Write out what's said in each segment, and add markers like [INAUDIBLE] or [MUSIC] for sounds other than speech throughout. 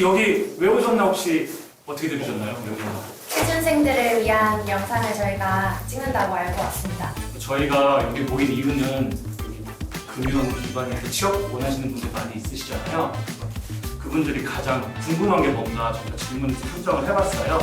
혹시 여기 왜 오셨나 혹시 어떻게 들으셨나요? 여기 취준생들을 위한 영상을 저희가 찍는다고 알고 왔습니다. 저희가 여기 모인 이유는 금융 기반의 취업 원하시는 분들 많이 있으시잖아요. 그분들이 가장 궁금한 게 뭔가 저희가 질문 선정을 해봤어요.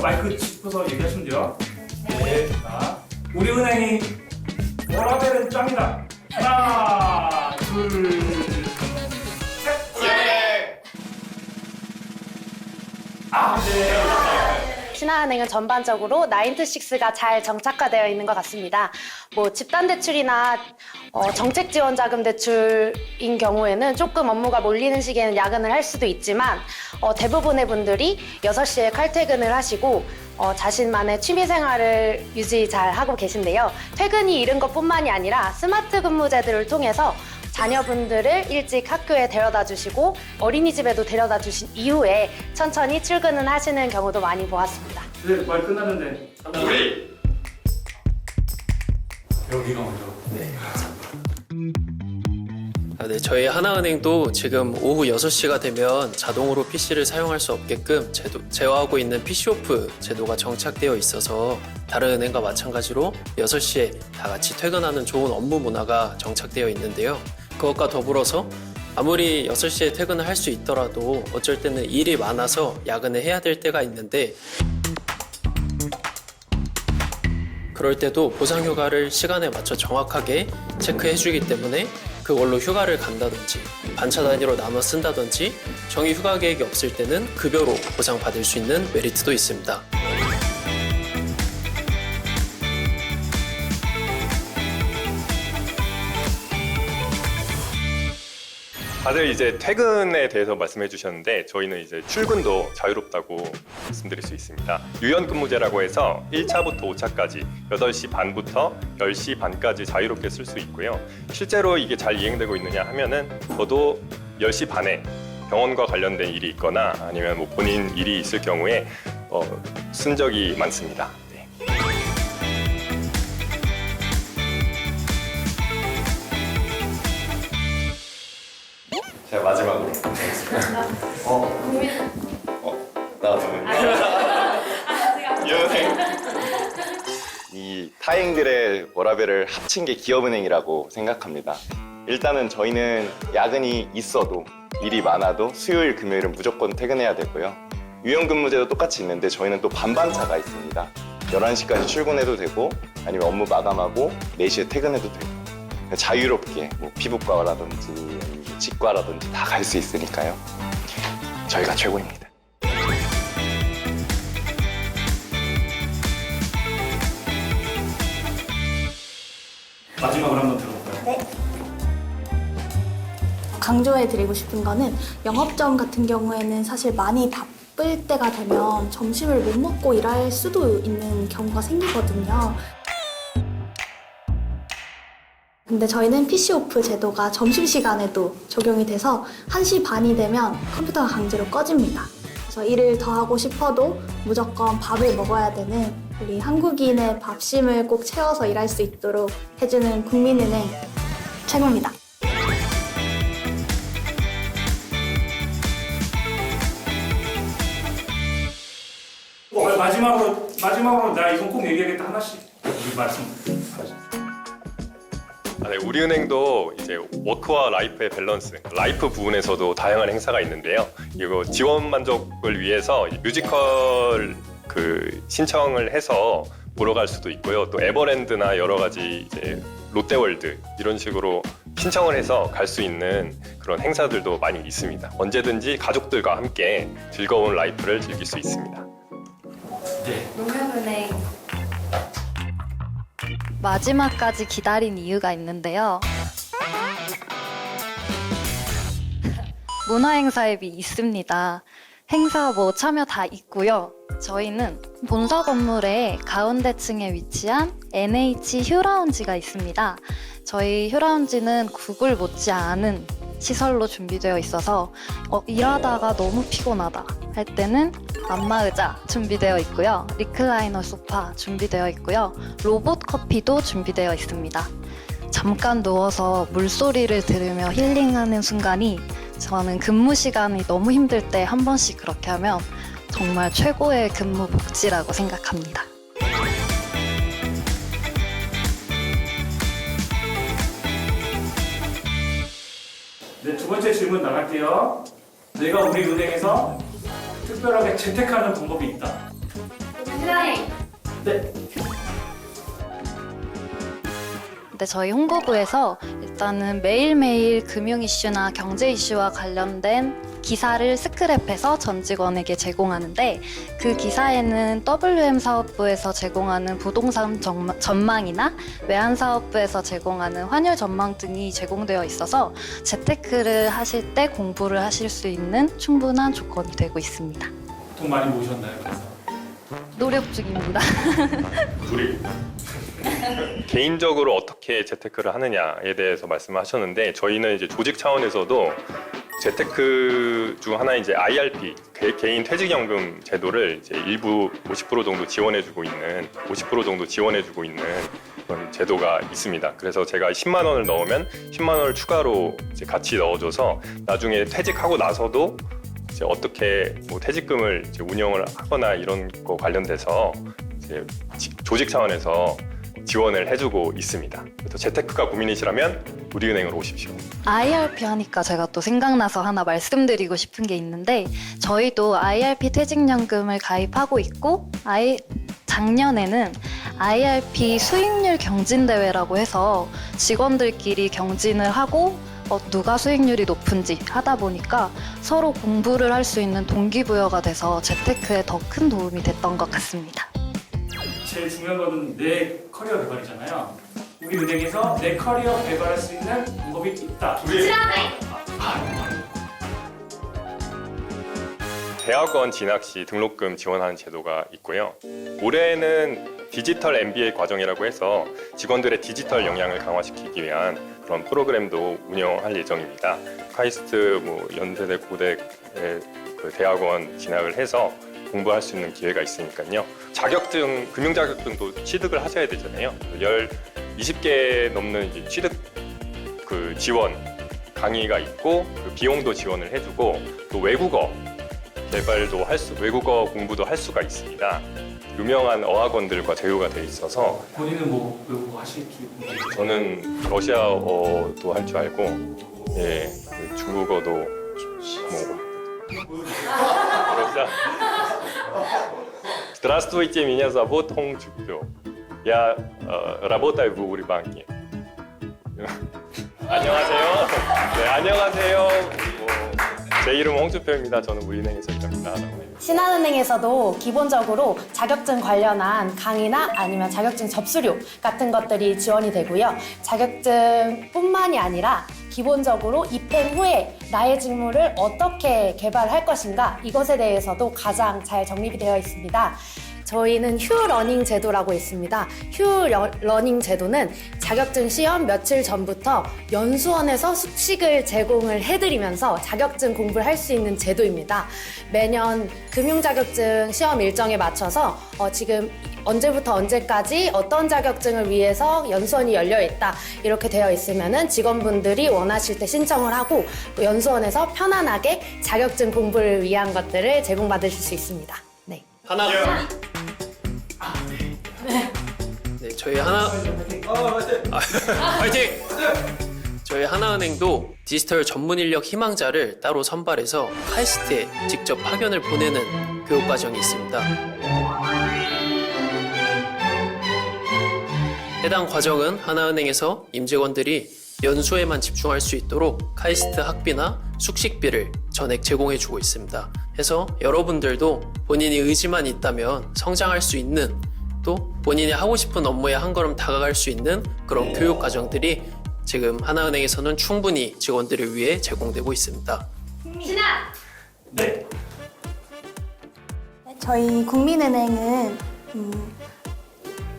마이크 짚고서 얘기하시면 돼요. 네. 자, 우리 은행이 워라벨은 짱이다. 하나, 둘, 셋. 예. 아, 네. 신한은행은 전반적으로 나인트식스가 잘 정착화되어 있는 것 같습니다. 뭐 집단 대출이나 어, 정책 지원 자금 대출인 경우에는 조금 업무가 몰리는 시기에는 야근을 할 수도 있지만 어, 대부분의 분들이 6시에 칼퇴근을 하시고 어, 자신만의 취미 생활을 유지 잘 하고 계신데요. 퇴근이 이른 것뿐만이 아니라 스마트 근무제들을 통해서 자녀분들을 일찍 학교에 데려다 주시고 어린이집에도 데려다 주신 이후에 천천히 출근을 하시는 경우도 많이 보았습니다. 네, 말 끝났는데. 우리 여기가 먼저. 아, 네, 저희 하나은행도 지금 오후 6시가 되면 자동으로 PC를 사용할 수 없게끔 제도, 제어하고 있는 PC오프 제도가 정착되어 있어서 다른 은행과 마찬가지로 6시에 다 같이 퇴근하는 좋은 업무 문화가 정착되어 있는데요. 그것과 더불어서 아무리 6시에 퇴근을 할 수 있더라도 어쩔 때는 일이 많아서 야근을 해야 될 때가 있는데 그럴 때도 보상 휴가를 시간에 맞춰 정확하게 체크해 주기 때문에 그걸로 휴가를 간다든지 반차 단위로 나눠 쓴다든지 정의 휴가 계획이 없을 때는 급여로 보상받을 수 있는 메리트도 있습니다. 다들 이제 퇴근에 대해서 말씀해 주셨는데 저희는 이제 출근도 자유롭다고 말씀드릴 수 있습니다. 유연 근무제라고 해서 1차부터 5차까지 8시 반부터 10시 반까지 자유롭게 쓸 수 있고요. 실제로 이게 잘 이행되고 있느냐 하면은 저도 10시 반에 병원과 관련된 일이 있거나 아니면 뭐 본인 일이 있을 경우에 어, 쓴 적이 많습니다. 제가 마지막으로 나도 유은행 이 타행들의 워라벨을 합친 게 기업은행이라고 생각합니다. 일단은 저희는 야근이 있어도 일이 많아도 수요일 금요일은 무조건 퇴근해야 되고요. 유연 근무제도 똑같이 있는데 저희는 또 반반차가 있습니다. 11시까지 출근해도 되고 아니면 업무 마감하고 4시에 퇴근해도 되고 자유롭게 뭐 피부과라든지 치과라든지 다 갈 수 있으니까요. 저희가 최고입니다. 마지막으로 한번 들어볼까요? 강조해드리고 싶은 거는 영업점 같은 경우에는 사실 많이 바쁠 때가 되면 점심을 못 먹고 일할 수도 있는 경우가 생기거든요. 근데 저희는 PC오프 제도가 점심시간에도 적용이 돼서 1시 반이 되면 컴퓨터가 강제로 꺼집니다. 그래서 일을 더 하고 싶어도 무조건 밥을 먹어야 되는 우리 한국인의 밥심을 꼭 채워서 일할 수 있도록 해주는 국민은행 최고입니다. 어, 마지막으로 마지막으로 나 이건 꼭 얘기하겠다 하나씩 말씀하세요. 아, 네, 우리은행도 이제 워크와 라이프의 밸런스, 라이프 부분에서도 다양한 행사가 있는데요. 이거 지원 만족을 위해서 뮤지컬 그 신청을 해서 보러 갈 수도 있고요. 또 에버랜드나 여러 가지 이제 롯데월드 이런 식으로 신청을 해서 갈 수 있는 그런 행사들도 많이 있습니다. 언제든지 가족들과 함께 즐거운 라이프를 즐길 수 있습니다. 네. 농협은행 마지막까지 기다린 이유가 있는데요. 문화행사 앱이 있습니다. 행사 뭐 참여 다 있고요. 저희는 본사 건물의 가운데 층에 위치한 NH 휴라운지가 있습니다. 저희 휴라운지는 구글 못지않은 시설로 준비되어 있어서 어, 일하다가 너무 피곤하다 할 때는 안마 의자 준비되어 있고요. 리클라이너 소파 준비되어 있고요. 로봇 커피도 준비되어 있습니다. 잠깐 누워서 물소리를 들으며 힐링하는 순간이 저는 근무 시간이 너무 힘들 때 한 번씩 그렇게 하면 정말 최고의 근무 복지라고 생각합니다. 네, 두 번째 질문 나갈게요. 내가 우리 은행에서 특별하게 재테크하는 방법이 있다. 네. 근데 저희 홍보부에서 일단은 매일매일 금융 이슈나 경제 이슈와 관련된 기사를 스크랩해서 전 직원에게 제공하는데 그 기사에는 WM 사업부에서 제공하는 부동산 전망- 전망이나 외환 사업부에서 제공하는 환율 전망 등이 제공되어 있어서 재테크를 하실 때 공부를 하실 수 있는 충분한 조건이 되고 있습니다. 돈 많이 모으셨나요? 그래서 노력 중입니다. 우리 [LAUGHS] 개인적으로 어떻게 재테크를 하느냐에 대해서 말씀하셨는데 저희는 이제 조직 차원에서도 재테크 중 하나 이제 IRP 개- 개인 퇴직연금 제도를 이제 일부 50% 정도 지원해주고 있는 50% 정도 지원해주고 있는 그런 제도가 있습니다. 그래서 제가 10만 원을 넣으면 10만 원을 추가로 이제 같이 넣어줘서 나중에 퇴직하고 나서도 이제 어떻게 뭐 퇴직금을 이제 운영을 하거나 이런 거 관련돼서 이제 지- 조직 차원에서 지원을 해주고 있습니다. 그래서 재테크가 고민이시라면 우리은행으로 오십시오. IRP 하니까 제가 또 생각나서 하나 말씀드리고 싶은 게 있는데 저희도 IRP 퇴직연금을 가입하고 있고 아이 작년에는 IRP 수익률 경진 대회라고 해서 직원들끼리 경진을 하고 어, 누가 수익률이 높은지 하다 보니까 서로 공부를 할 수 있는 동기부여가 돼서 재테크에 더 큰 도움이 됐던 것 같습니다. 제일 중요한 건 내 커리어 개발이잖아요. 우리 은행에서 내 커리어 개발할 수 있는 방법이 있다. 우리 대학원 진학 시 등록금 지원하는 제도가 있고요. 올해는 디지털 MBA 과정이라고 해서 직원들의 디지털 역량을 강화시키기 위한 그런 프로그램도 운영할 예정입니다. 카이스트, 뭐 연세대, 고대의 그 대학원 진학을 해서 공부할 수 있는 기회가 있으니까요. 자격증, 금융 자격증도 취득을 하셔야 되잖아요. 열 20개 넘는 이제 취득 그 지원 강의가 있고 그 비용도 지원을 해주고 또 외국어 개발도 할 수, 외국어 공부도 할 수가 있습니다. 유명한 어학원들과 제휴가 돼 있어서 본인은 뭐 외국어 하실 줄 저는 러시아어도 할 줄 알고 예 그 중국어도 뭐 러시아 [LAUGHS] Здравствуйте, меня зовут 홍주표. Я 어, работаю в 우리 банке. [LAUGHS] 안녕하세요. 네, 안녕하세요. 뭐, 제 이름 홍주표입니다. 저는 우리은행에서 일합니다. 신한은행에서도 기본적으로 자격증 관련한 강의나 아니면 자격증 접수료 같은 것들이 지원이 되고요. 자격증뿐만이 아니라 기본적으로 입행 후에 나의 직무를 어떻게 개발할 것인가 이것에 대해서도 가장 잘 정립이 되어 있습니다. 저희는 휴 러닝 제도라고 있습니다. 휴 러- 러닝 제도는 자격증 시험 며칠 전부터 연수원에서 숙식을 제공을 해드리면서 자격증 공부를 할 수 있는 제도입니다. 매년 금융 자격증 시험 일정에 맞춰서 어, 지금 언제부터 언제까지 어떤 자격증을 위해서 연수원이 열려 있다 이렇게 되어 있으면은 직원분들이 원하실 때 신청을 하고 또 연수원에서 편안하게 자격증 공부를 위한 것들을 제공받으실 수 있습니다. 네. 하나. 네, 저희 하나. 아, 화이팅! 저희 하나은행도 디지털 전문 인력 희망자를 따로 선발해서 카이스트에 직접 파견을 보내는 교육 과정이 있습니다. 해당 과정은 하나은행에서 임직원들이 연수에만 집중할 수 있도록 카이스트 학비나 숙식비를 전액 제공해주고 있습니다. 해서 여러분들도 본인이 의지만 있다면 성장할 수 있는 또 본인이 하고 싶은 업무에 한 걸음 다가갈 수 있는 그런 교육 과정들이 지금 하나은행에서는 충분히 직원들을 위해 제공되고 있습니다. 네. 저희 국민은행은 음,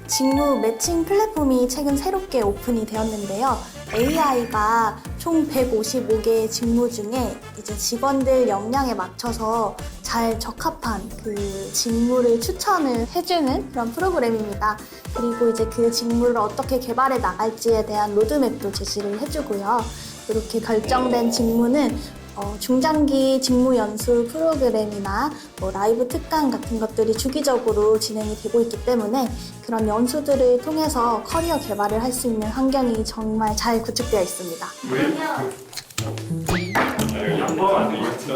직무 매칭 플랫폼이 최근 새롭게 오픈이 되었는데요. AI가 총 155개의 직무 중에 이제 직원들 역량에 맞춰서 잘 적합한 그 직무를 추천을 해주는 그런 프로그램입니다. 그리고 이제 그 직무를 어떻게 개발해 나갈지에 대한 로드맵도 제시를 해주고요. 이렇게 결정된 직무는 어, 중장기 직무 연수 프로그램이나 뭐 라이브 특강 같은 것들이 주기적으로 진행이 되고 있기 때문에 그런 연수들을 통해서 커리어 개발을 할 수 있는 환경이 정말 잘 구축되어 있습니다. 양보하면 안 되겠지.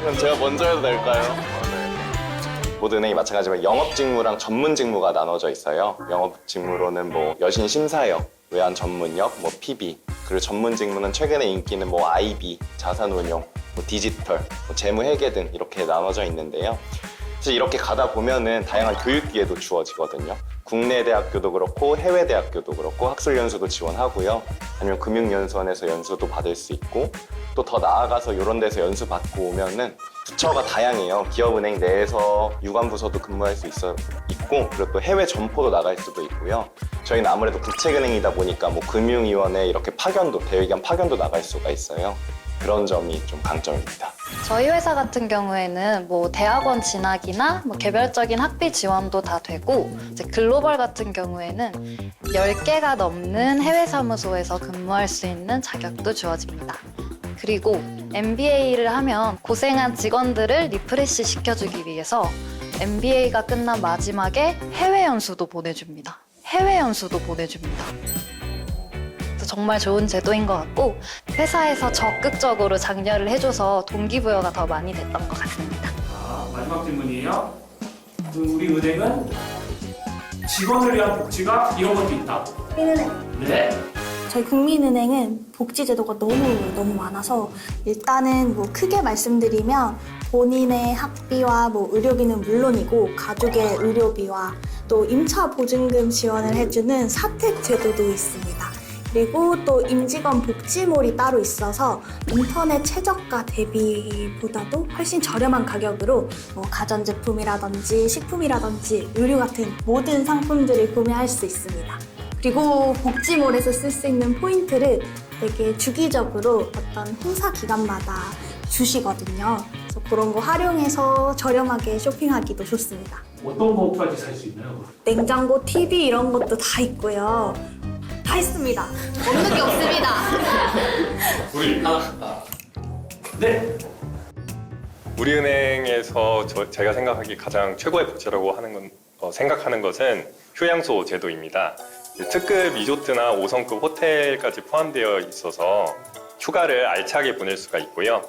그럼 제가 먼저 해도 될까요? 모든 은행이 마찬가지지만 영업 직무랑 전문 직무가 나눠져 있어요. 영업 직무로는 뭐 여신 심사역, 외환 전문역, 뭐 PB 그리고 전문 직무는 최근에 인기는 뭐 IB, 자산운용, 뭐 디지털, 뭐 재무 회계 등 이렇게 나눠져 있는데요. 사실 이렇게 가다 보면은 다양한 교육 기회도 주어지거든요. 국내 대학교도 그렇고 해외 대학교도 그렇고 학술 연수도 지원하고요. 아니면 금융연수원에서 연수도 받을 수 있고 또 더 나아가서 이런 데서 연수 받고 오면은 부처가 다양해요. 기업은행 내에서 유관부서도 근무할 수 있어 있고 그리고 또 해외 점포도 나갈 수도 있고요. 저희는 아무래도 국책은행이다 보니까 뭐 금융위원회 이렇게 파견도 대외기관 파견도 나갈 수가 있어요. 그런 점이 좀 강점입니다. 저희 회사 같은 경우에는 뭐 대학원 진학이나 뭐 개별적인 학비 지원도 다 되고 이제 글로벌 같은 경우에는 10개가 넘는 해외 사무소에서 근무할 수 있는 자격도 주어집니다. 그리고 MBA를 하면 고생한 직원들을 리프레시 시켜주기 위해서 MBA가 끝난 마지막에 해외 연수도 보내줍니다. 해외 연수도 보내줍니다. 정말 좋은 제도인 것 같고 회사에서 적극적으로 장려를 해줘서 동기부여가 더 많이 됐던 것 같습니다. 자, 마지막 질문이에요. 그럼 우리 은행은 직원을 위한 복지가 이런 것도 있다. 국민은행. 네. 저희 국민은행은 복지 제도가 너무 너무 많아서 일단은 뭐 크게 말씀드리면 본인의 학비와 뭐 의료비는 물론이고 가족의 의료비와 또 임차 보증금 지원을 해주는 사택 제도도 있습니다. 그리고 또 임직원 복지몰이 따로 있어서 인터넷 최저가 대비보다도 훨씬 저렴한 가격으로 뭐 가전제품이라든지 식품이라든지 의류 같은 모든 상품들을 구매할 수 있습니다. 그리고 복지몰에서 쓸 수 있는 포인트를 되게 주기적으로 어떤 행사 기간마다 주시거든요. 그래서 그런 거 활용해서 저렴하게 쇼핑하기도 좋습니다. 어떤 것까지 살 수 있나요? 냉장고, TV 이런 것도 다 있고요. 다 있습니다. 없는 게 없습니다. 우리 네. 우리은행에서 저- 제가 생각하기 가장 최고의 복지라고 하는 건 어, 생각하는 것은 휴양소 제도입니다. 특급 리조트나 5성급 호텔까지 포함되어 있어서 휴가를 알차게 보낼 수가 있고요.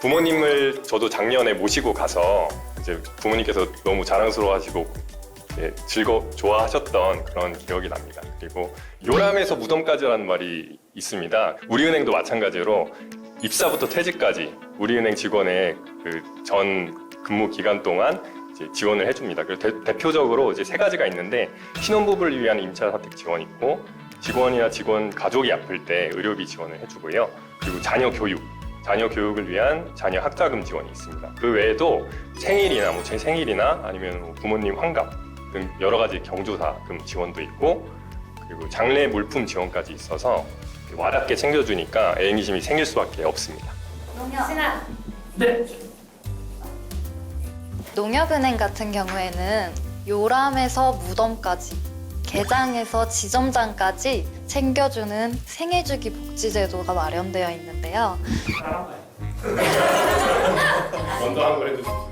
부모님을 저도 작년에 모시고 가서 이제 부모님께서 너무 자랑스러워하시고 예, 즐거 좋아하셨던 그런 기억이 납니다. 그리고 요람에서 무덤까지라는 말이 있습니다. 우리은행도 마찬가지로 입사부터 퇴직까지 우리은행 직원의 그 전 근무 기간 동안 지원을 해줍니다. 그래서 대, 표적으로 이제 세 가지가 있는데 신혼부부를 위한 임차 사택 지원 있고 직원이나 직원 가족이 아플 때 의료비 지원을 해주고요. 그리고 자녀 교육, 자녀 교육을 위한 자녀 학자금 지원이 있습니다. 그 외에도 생일이나 뭐 제 생일이나 아니면 뭐 부모님 환갑 등 여러 가지 경조사금 지원도 있고 그리고 장례 물품 지원까지 있어서 와닿게 챙겨주니까 애행심이 생길 수밖에 없습니다. 네. 농협은행 같은 경우에는 요람에서 무덤까지 개장에서 지점장까지 챙겨주는 생애주기 복지제도가 마련되어 있는데요. 먼저 한걸 해주세요.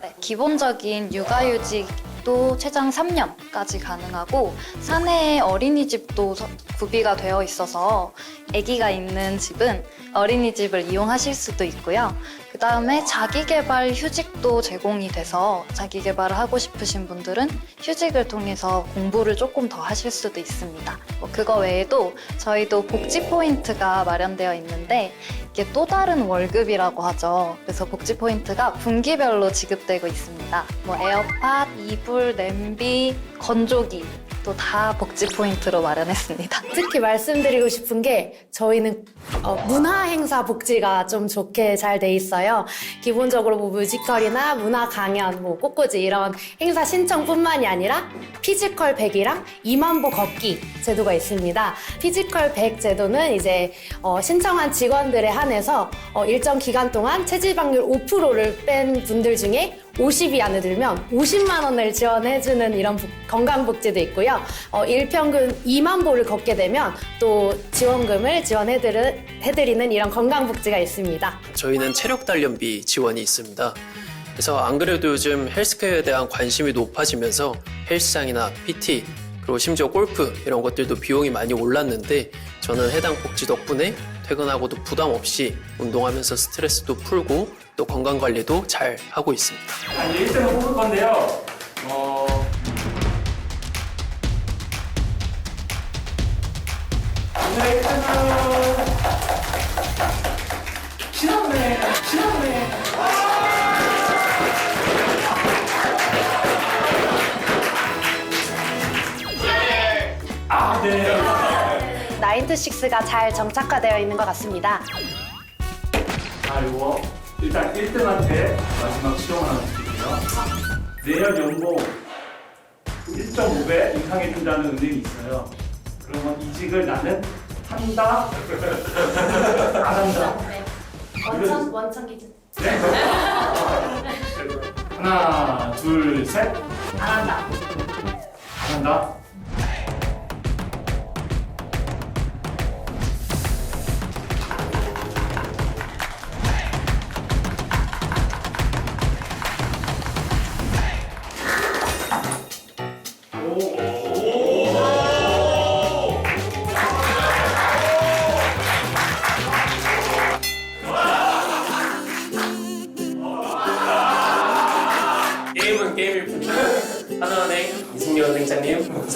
네, 기본적인 육아휴직 도 최장 3년까지 가능하고 사내에 어린이집도 서- 구비가 되어 있어서 아기가 있는 집은 어린이집을 이용하실 수도 있고요. 그 다음에 자기개발 휴직도 제공이 돼서 자기개발을 하고 싶으신 분들은 휴직을 통해서 공부를 조금 더 하실 수도 있습니다. 뭐 그거 외에도 저희도 복지 포인트가 마련되어 있는데 이게 또 다른 월급이라고 하죠. 그래서 복지 포인트가 분기별로 지급되고 있습니다. 뭐 에어팟, 이불, 냄비, 건조기 또 다 복지 포인트로 마련했습니다. 특히 말씀드리고 싶은 게 저희는 어, 문화 행사 복지가 좀 좋게 잘 돼 있어요. 기본적으로 뭐 뮤지컬이나 문화 강연, 뭐 꽃꽂이 이런 행사 신청뿐만이 아니라 피지컬 100이랑 2만 보 걷기 제도가 있습니다. 피지컬 100 제도는 이제 어, 신청한 직원들에 한해서 어, 일정 기간 동안 체지방률 5%를 뺀 분들 중에 50이 안에 들면 50만 원을 지원해주는 이런 복- 건강복지도 있고요. 어, 일평균 2만 보를 걷게 되면 또 지원금을 지원해드리는 이런 건강복지가 있습니다. 저희는 체력 단련비 지원이 있습니다. 그래서 안 그래도 요즘 헬스케어에 대한 관심이 높아지면서 헬스장이나 PT 그리고 심지어 골프 이런 것들도 비용이 많이 올랐는데 저는 해당 복지 덕분에 퇴근하고도 부담 없이 운동하면서 스트레스도 풀고 또 건강 관리도 잘 하고 있습니다. 아, 이제 1등을 뽑을 건데요. 네. 나인트식스가 잘 정착화되어 있는 것 같습니다. 자, 요거 일단 1등한테 마지막 시험 하나 드릴게요. 내년 연봉 1.5배 인상해준다는 은행이 있어요. 그러면 이직을 나는 한다? [LAUGHS] 안 한다? 원천, 원천 기준. 네? 하나, 둘, 셋. 안 한다. 안 한다?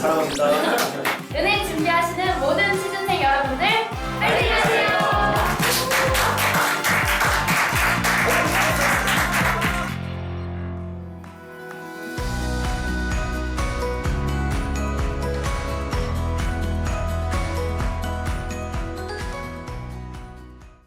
사랑합니다. 은행 준비하시